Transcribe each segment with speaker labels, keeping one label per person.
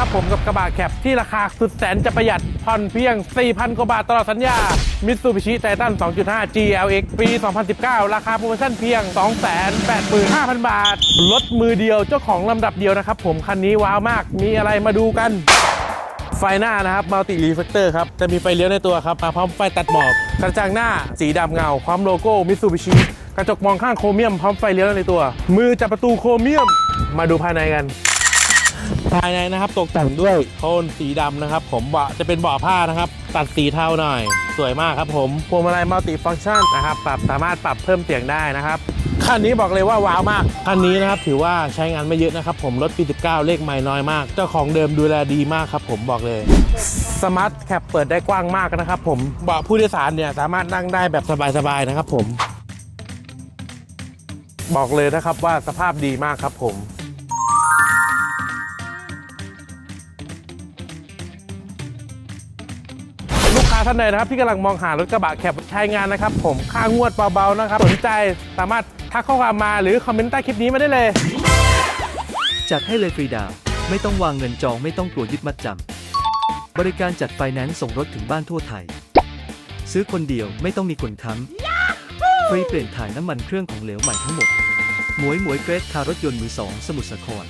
Speaker 1: นะครับผมกับกระบะแคปที่ราคาสุดแสนจะประหยัดผ่อนเพียง 4,000 กว่าบาทตลอดสัญญา Mitsubishi Titan 2.5 GLX ปี 2019 ราคาโปรโมชั่นเพียง 285,000 บาท รถมือเดียวเจ้าของลำดับเดียวนะครับผมคันนี้ว้าวมากมีอะไรมาดูกัน ไฟหน้านะครับมัลติรีเฟกเตอร์ครับ จะมีไฟเลี้ยวในตัวครับมาพร้อมไฟตัดหมอกกระจังหน้าสีดำเงาพร้อมโลโก้มิ t ซูบิชิกระจกมองข้างโครเมียมพร้อมไฟเลี้ยวในตัว มือจับประตูโครเมียมมาดูภายในกัน ภายในนะครับตกแต่งด้วยโทนสีดำนะครับ ผมเบาะจะเป็นเบาะผ้านะครับ ตัดสีเทาหน่อย สวยมากครับผมพวงมาลัยมัลติฟัง c t ชันนะครับปรับสามารถปรับเพิ่มเสียงได้นะครับคันนี้บอกเลยว่าว้าวมากคันนี้นะครับถือว่าใช้งานไม่เยอะนะครับ ผมรถปี 19 เลขไม่น้อยมาก เจ้าของเดิมดูแลดีมากครับ ผมบอกเลยสมาร์ทแคปเปิดได้กว้างมากนะครับผมเบาะผู้โดยสารเนี่ยสามารถนั่งได้แบบสบายๆนะครับ ผม บอกเลยนะครับว่าสภาพดีมากครับผม ท่านใดนะครับ ที่กำลังมองหารถกระบะแคปใช้งานนะครับ ผมค่างวดเบาๆนะครับ สนใจสามารถทักข้อความมาหรือคอมเมนต์ใต้คลิปนี้มาได้เลย
Speaker 2: จัดให้เลยฟรีดาวน์ไม่ต้องวางเงินจองไม่ต้องกลัวยึดมัดจำบริการจัดไฟแนนซ์ส่งรถถึงบ้านทั่วไทย ซื้อคนเดียวไม่ต้องมีคนค้ำฟรีเปลี่ยนถ่ายน้ำมันเครื่องของเหลวใหม่ทั้งหมดหมวยหมวยเกรดคารถยนต์มือสองสมุทรสาคร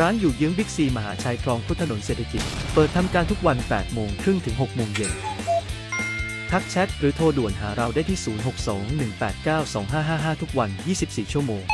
Speaker 2: ร้านอยู่เยื้องบิ๊กซีมหาชัยคลองพุทธถนนเศรษฐกิจ เปิดทำการทุกวัน 8 โมงครึ่งถึง 6 โมงเย็น ทักแชทหรือโทรด่วนหาเราได้ที่ 0621892555 ทุกวัน 24 ชั่วโมง